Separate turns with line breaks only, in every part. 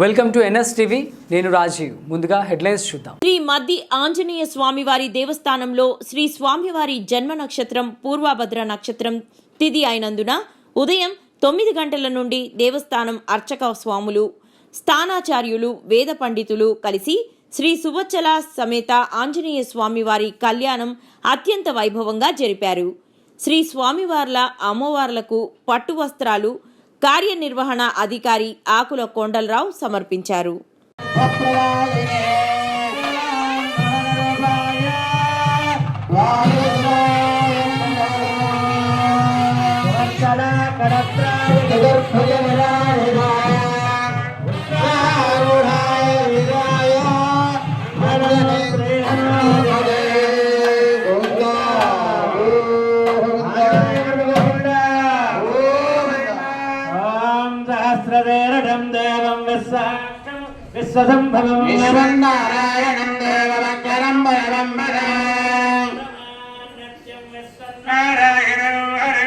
Welcome to NS TV. నేను రాజీవ్. ముందుగా headlines చూద్దాం.
శ్రీ మద్ది ఆంజనేయ స్వామివారి దేవస్థానంలో శ్రీ స్వామివారి జన్మ నక్షత్రం పూర్వభద్ర నక్షత్రం తిథి అయినందున ఉదయం తొమ్మిది గంటల నుండి దేవస్థానం అర్చక స్వాములు స్థానాచార్యులు వేద పండితులు కలిసి శ్రీ సువచ్చల సమేత ఆంజనేయ స్వామివారి కళ్యాణం అత్యంత వైభవంగా జరిపారు. శ్రీ స్వామివార్ల అమ్మవార్లకు పట్టు వస్త్రాలు కార్యనిర్వహణ అధికారి ఆకుల కొండలరావు సమర్పించారు
సహస్రవేరడం దేవం విశ్వాక్షం విశ్వసంభవం
విశ్వన్నారాయణం దేవవక్రం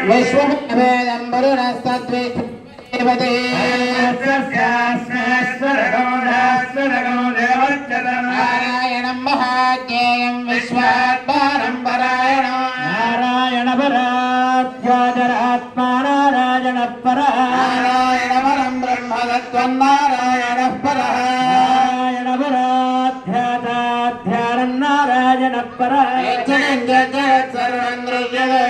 విశ్వవేదం వరుణస్తద్విదేవతే నారాయణం మహాజ్ఞేయం విశ్వాత్మారం
పరాధ్యాజరాత్మా నారాయణ పరా
నారాయణ పరం బ్రహ్మదత్వం నారాయణ పర
నారాయణ పరాధ్యాతాధ్యానం నారాయణ పరా
సర్వం ద్రవ్యతే